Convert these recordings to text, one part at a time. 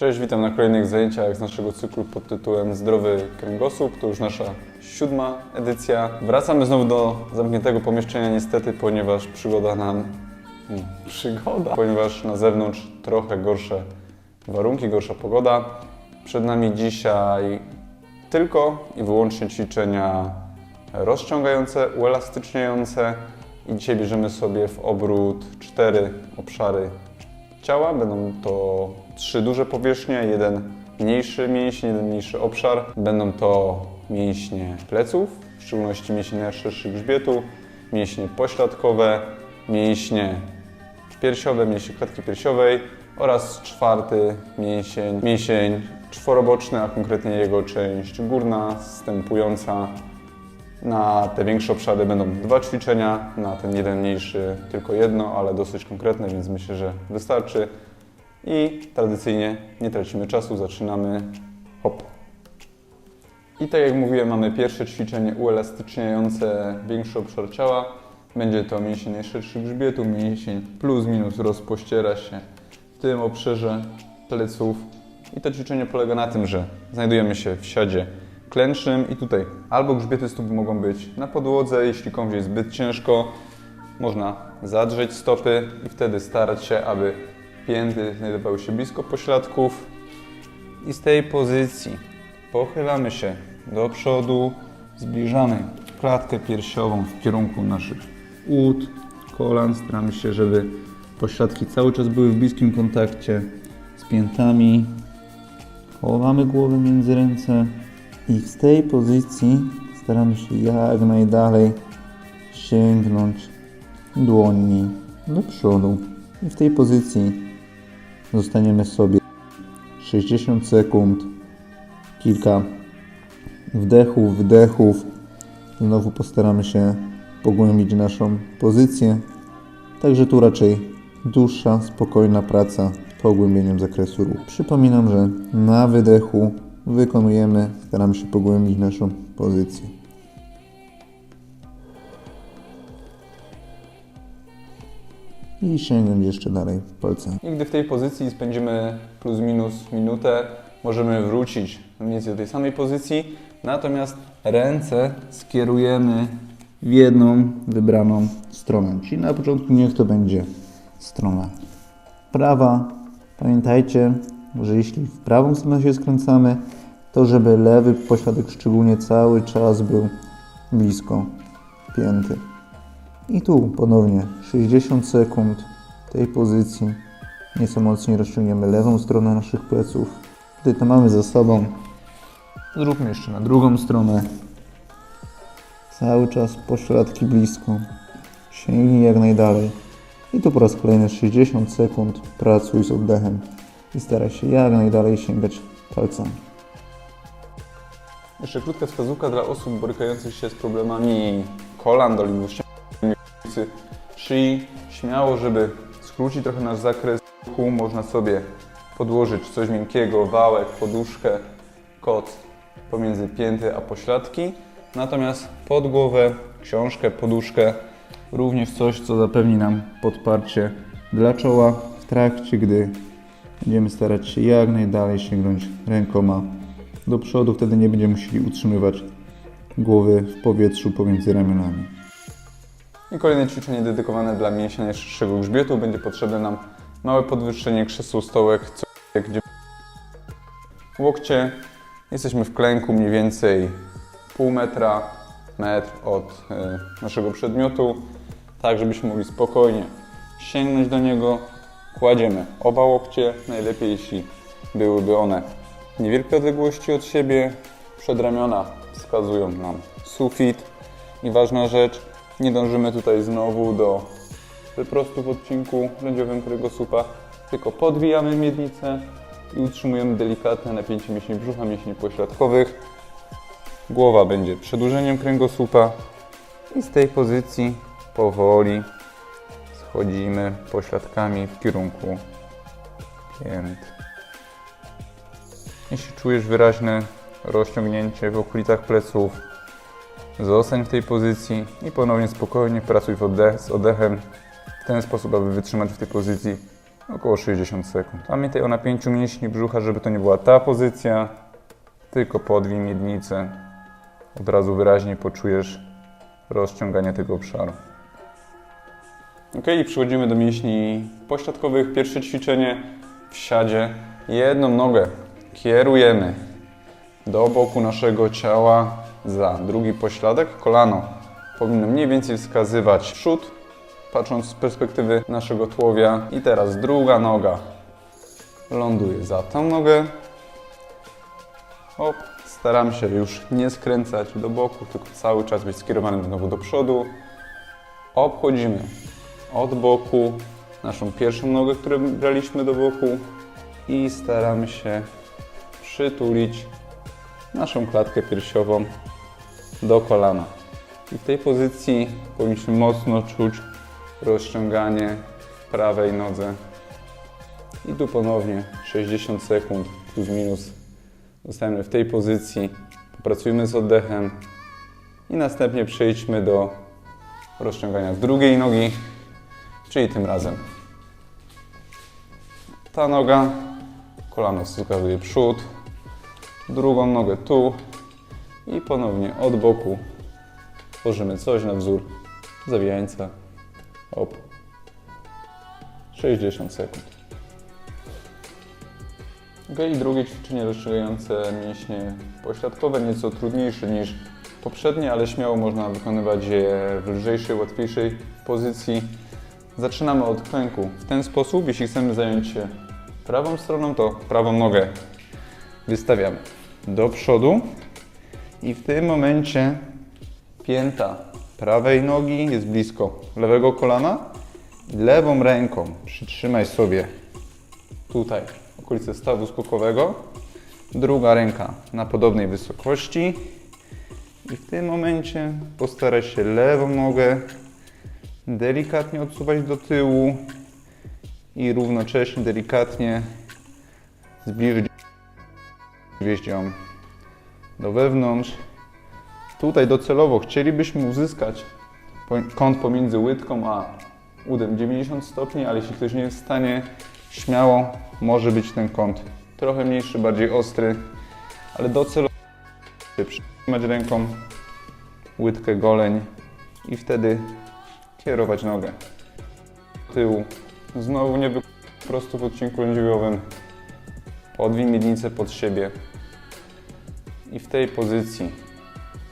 Cześć, witam na kolejnych zajęciach z naszego cyklu pod tytułem Zdrowy kręgosłup. To już nasza siódma edycja. Wracamy znowu do zamkniętego pomieszczenia niestety, ponieważ przygoda nam... Hmm, przygoda? Ponieważ na zewnątrz trochę gorsze warunki, gorsza pogoda. Przed nami dzisiaj tylko i wyłącznie ćwiczenia rozciągające, uelastyczniające i dzisiaj bierzemy sobie w obrót cztery obszary ciała. Będą to trzy duże powierzchnie, jeden mniejszy mięsień, jeden mniejszy obszar. Będą to mięśnie pleców, w szczególności mięśnie najszerszy grzbietu, mięśnie pośladkowe, mięśnie piersiowe, mięśnie klatki piersiowej oraz czwarty mięsień, mięsień czworoboczny, a konkretnie jego część górna, wstępująca na te większe obszary będą dwa ćwiczenia, na ten jeden mniejszy tylko jedno, ale dosyć konkretne, więc myślę, że wystarczy. I tradycyjnie nie tracimy czasu, zaczynamy hop. I tak jak mówiłem, mamy pierwsze ćwiczenie uelastyczniające większy obszar ciała. Będzie to mięsień najszerszy grzbietu, mięsień plus minus rozpościera się w tym obszarze pleców. I to ćwiczenie polega na tym, że znajdujemy się w siadzie klęcznym i tutaj. Albo grzbiety stóp mogą być na podłodze, jeśli komuś jest zbyt ciężko, można zadrzeć stopy i wtedy starać się, aby pięty znajdowały się blisko pośladków. I z tej pozycji pochylamy się do przodu, zbliżamy klatkę piersiową w kierunku naszych ud, kolan, staramy się, żeby pośladki cały czas były w bliskim kontakcie z piętami, chowamy głowę między ręce i z tej pozycji staramy się jak najdalej sięgnąć dłońmi do przodu. I w tej pozycji zostaniemy sobie 60 sekund, kilka wdechów, wydechów. Znowu postaramy się pogłębić naszą pozycję. Także tu raczej dłuższa, spokojna praca pogłębieniem zakresu ruchu. Przypominam, że na wydechu wykonujemy, staramy się pogłębić naszą pozycję. I sięgnąć jeszcze dalej palcami. I gdy w tej pozycji spędzimy plus minus minutę, możemy wrócić mniej więcej do tej samej pozycji, natomiast ręce skierujemy w jedną wybraną stronę. Czyli na początku niech to będzie strona prawa. Pamiętajcie, że jeśli w prawą stronę się skręcamy, to żeby lewy pośladek szczególnie cały czas był blisko pięty. I tu ponownie 60 sekund tej pozycji. Nieco mocniej rozciągniemy lewą stronę naszych pleców. Gdy to mamy za sobą, zróbmy jeszcze na drugą stronę. Cały czas pośladki blisko. Sięgnij jak najdalej. I tu po raz kolejny 60 sekund pracuj z oddechem i staraj się jak najdalej sięgać palcami. Jeszcze krótka wskazówka dla osób borykających się z problemami kolan, dolegliwościami szyi. Śmiało, żeby skrócić trochę nasz zakres ruchu, można sobie podłożyć coś miękkiego, wałek, poduszkę, koc pomiędzy pięty a pośladki. Natomiast pod głowę, książkę, poduszkę, również coś, co zapewni nam podparcie dla czoła w trakcie, gdy będziemy starać się jak najdalej sięgnąć rękoma do przodu. Wtedy nie będziemy musieli utrzymywać głowy w powietrzu pomiędzy ramionami. I kolejne ćwiczenie dedykowane dla mięśnia najszerszego grzbietu. Będzie potrzebne nam małe podwyższenie krzesło stołek, co gdzie łokcie. Jesteśmy w klęku mniej więcej pół metra, metr od e, naszego przedmiotu, tak żebyśmy mogli spokojnie sięgnąć do niego. Kładziemy oba łokcie, najlepiej jeśli byłyby one w niewielkiej odległości od siebie. Przedramiona wskazują nam sufit. I ważna rzecz, nie dążymy tutaj znowu do wyprostu w odcinku lędziowym kręgosłupa, tylko podwijamy miednicę i utrzymujemy delikatne napięcie mięśni brzucha, mięśni pośladkowych. Głowa będzie przedłużeniem kręgosłupa i z tej pozycji powoli schodzimy pośladkami w kierunku pięt. Jeśli czujesz wyraźne rozciągnięcie w okolicach pleców, zostań w tej pozycji i ponownie spokojnie pracuj oddech, z oddechem w ten sposób, aby wytrzymać w tej pozycji około 60 sekund. Pamiętaj o napięciu mięśni brzucha, żeby to nie była ta pozycja, tylko podwij miednicę. Od razu wyraźnie poczujesz rozciąganie tego obszaru. Ok, przechodzimy do mięśni pośladkowych. Pierwsze ćwiczenie w siadzie. Jedną nogę kierujemy do boku naszego ciała za drugi pośladek. Kolano powinno mniej więcej wskazywać przód, patrząc z perspektywy naszego tułowia. I teraz druga noga ląduje za tą nogę. Hop. Staram się już nie skręcać do boku, tylko cały czas być skierowanym znowu do przodu. Obchodzimy od boku naszą pierwszą nogę, którą braliśmy do boku i staramy się przytulić naszą klatkę piersiową do kolana. I w tej pozycji powinniśmy mocno czuć rozciąganie w prawej nodze. I tu ponownie 60 sekund plus minus zostajemy w tej pozycji. Popracujmy z oddechem i następnie przejdźmy do rozciągania drugiej nogi, czyli tym razem ta noga, kolano wskazuje przód, drugą nogę tu i ponownie od boku tworzymy coś na wzór zawijańca. Hop. 60 sekund. Ok, i drugie ćwiczenie rozszerzające mięśnie pośladkowe, nieco trudniejsze niż poprzednie, ale śmiało można wykonywać je w lżejszej, łatwiejszej pozycji. Zaczynamy od klęku w ten sposób. Jeśli chcemy zająć się prawą stroną, to prawą nogę wystawiamy do przodu i w tym momencie pięta prawej nogi jest blisko lewego kolana. Lewą ręką przytrzymaj sobie tutaj okolice stawu skokowego. Druga ręka na podobnej wysokości. I w tym momencie postaraj się lewą nogę delikatnie odsuwać do tyłu i równocześnie delikatnie zbliżyć wieść ją do wewnątrz. Tutaj docelowo chcielibyśmy uzyskać kąt pomiędzy łydką a udem 90 stopni, ale jeśli ktoś nie jest w stanie, śmiało może być ten kąt trochę mniejszy, bardziej ostry, ale docelowo przytrzymać ręką łydkę, goleń i wtedy kierować nogę do tyłu. Znowu nie wy... prosto w odcinku lędźwiowym. Podwij miednicę pod siebie. I w tej pozycji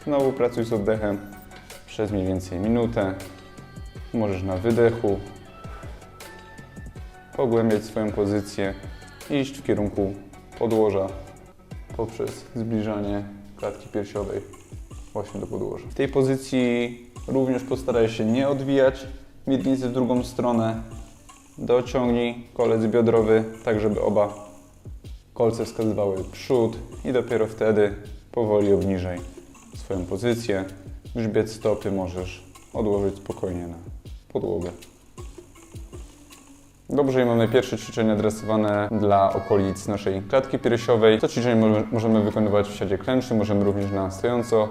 znowu pracuj z oddechem przez mniej więcej minutę. Możesz na wydechu pogłębiać swoją pozycję i iść w kierunku podłoża poprzez zbliżanie klatki piersiowej właśnie do podłoża. W tej pozycji również postaraj się nie odwijać miednicy w drugą stronę. Dociągnij kolec biodrowy, tak żeby oba kolce wskazywały przód i dopiero wtedy powoli obniżaj swoją pozycję. Grzbiet stopy możesz odłożyć spokojnie na podłogę. Dobrze, i mamy pierwsze ćwiczenie adresowane dla okolic naszej klatki piersiowej. To ćwiczenie mo- możemy wykonywać w siadzie klęcznym, możemy również na stojąco,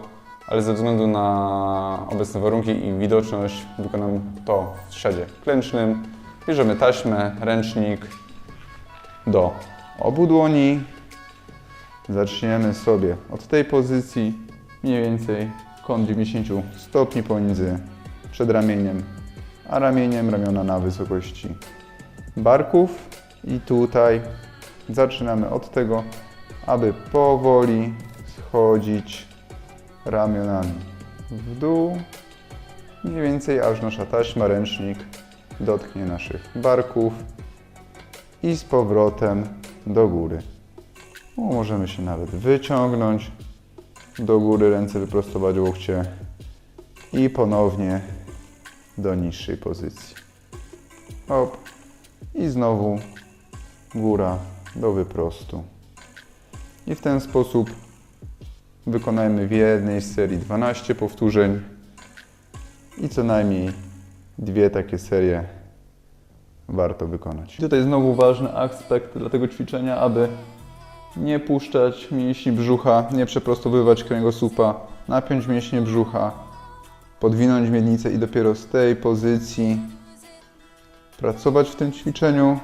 ale ze względu na obecne warunki i widoczność wykonam to w siadzie klęcznym. Bierzemy taśmę, ręcznik do obu dłoni. Zaczniemy sobie od tej pozycji, mniej więcej kąt 90 stopni pomiędzy przedramieniem a ramieniem, ramiona na wysokości barków i tutaj zaczynamy od tego, aby powoli schodzić ramionami w dół, mniej więcej aż nasza taśma, ręcznik dotknie naszych barków i z powrotem do góry. Możemy się nawet wyciągnąć do góry, ręce wyprostować łokcie i ponownie do niższej pozycji. Hop. I znowu góra do wyprostu. I w ten sposób wykonajmy w jednej serii 12 powtórzeń i co najmniej dwie takie serie warto wykonać. Tutaj znowu ważny aspekt dla tego ćwiczenia, aby nie puszczać mięśni brzucha, nie przeprostowywać kręgosłupa, napiąć mięśnie brzucha, podwinąć miednicę i dopiero z tej pozycji pracować w tym ćwiczeniu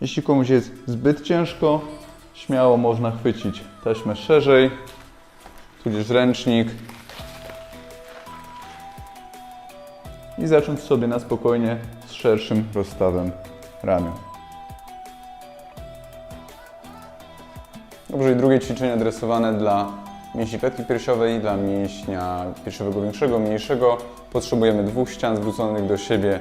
Jeśli komuś jest zbyt ciężko, śmiało można chwycić taśmę szerzej, tudzież ręcznik i zacząć sobie na spokojnie z szerszym rozstawem ramion. Dobrze, i drugie ćwiczenie adresowane dla mięśni klatki piersiowej, dla mięśnia piersiowego większego, mniejszego. Potrzebujemy dwóch ścian zwróconych do siebie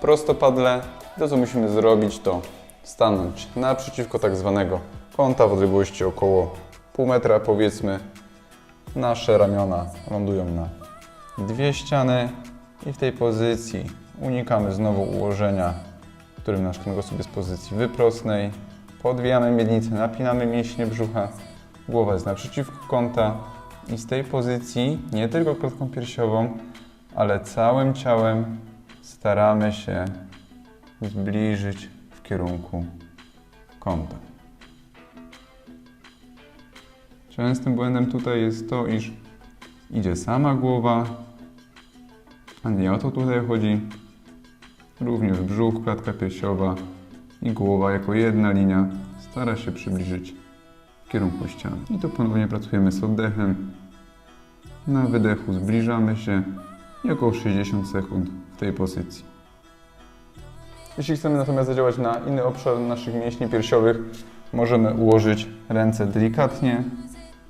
prostopadle. To, co musimy zrobić, to stanąć naprzeciwko tak zwanego kąta w odległości około pół metra, powiedzmy. Nasze ramiona lądują na dwie ściany i w tej pozycji unikamy znowu ułożenia, w którym nasz kręgosłup jest w pozycji wyprostnej. Podwijamy miednicę, napinamy mięśnie brzucha, głowa jest naprzeciwko kąta i z tej pozycji nie tylko klatką piersiową, ale całym ciałem staramy się zbliżyć w kierunku kąta. Częstym błędem tutaj jest to, iż idzie sama głowa, a nie o to tutaj chodzi. Również brzuch, klatka piersiowa i głowa jako jedna linia stara się przybliżyć w kierunku ściany. I tu ponownie pracujemy z oddechem. Na wydechu zbliżamy się i około 60 sekund w tej pozycji. Jeśli chcemy natomiast zadziałać na inny obszar naszych mięśni piersiowych, możemy ułożyć ręce delikatnie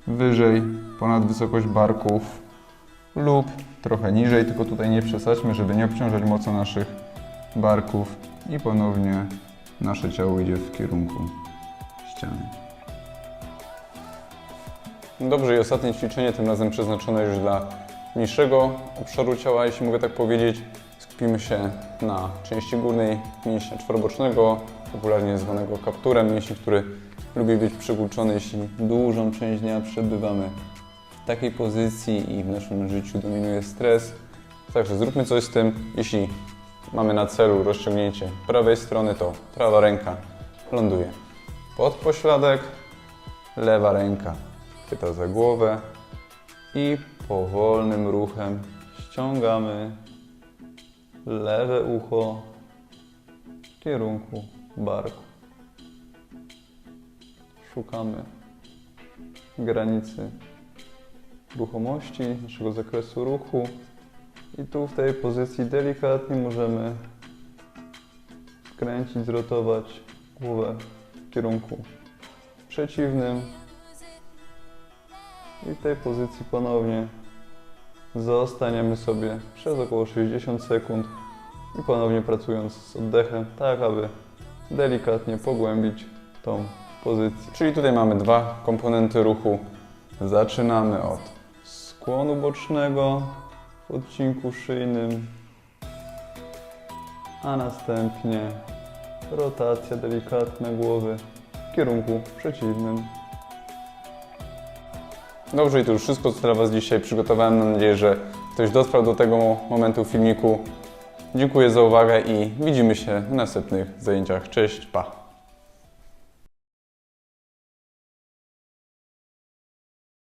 wyżej, ponad wysokość barków lub trochę niżej, tylko tutaj nie przesadźmy, żeby nie obciążać mocno naszych barków i ponownie nasze ciało idzie w kierunku ściany. Dobrze i ostatnie ćwiczenie, tym razem przeznaczone już dla mniejszego obszaru ciała, jeśli mogę tak powiedzieć. Skupimy się na części górnej mięśnia czworobocznego, popularnie zwanego kapturem, mięsień, który lubi być przegłuczony, jeśli dużą część dnia przebywamy takiej pozycji i w naszym życiu dominuje stres. Także zróbmy coś z tym. Jeśli mamy na celu rozciągnięcie prawej strony, to prawa ręka ląduje pod pośladek, lewa ręka chwyta za głowę i powolnym ruchem ściągamy lewe ucho w kierunku barku. Szukamy granicy ruchomości, naszego zakresu ruchu i tu w tej pozycji delikatnie możemy skręcić, zrotować głowę w kierunku przeciwnym i w tej pozycji ponownie zostaniemy sobie przez około 60 sekund i ponownie pracując z oddechem, tak aby delikatnie pogłębić tą pozycję. Czyli tutaj mamy dwa komponenty ruchu. Zaczynamy od skłonu bocznego w odcinku szyjnym, a następnie rotacja delikatna głowy w kierunku przeciwnym. Dobrze, i to już wszystko, co dla Was dzisiaj przygotowałem. Mam nadzieję, że ktoś dotrwał do tego momentu filmiku. Dziękuję za uwagę i widzimy się w następnych zajęciach. Cześć, pa!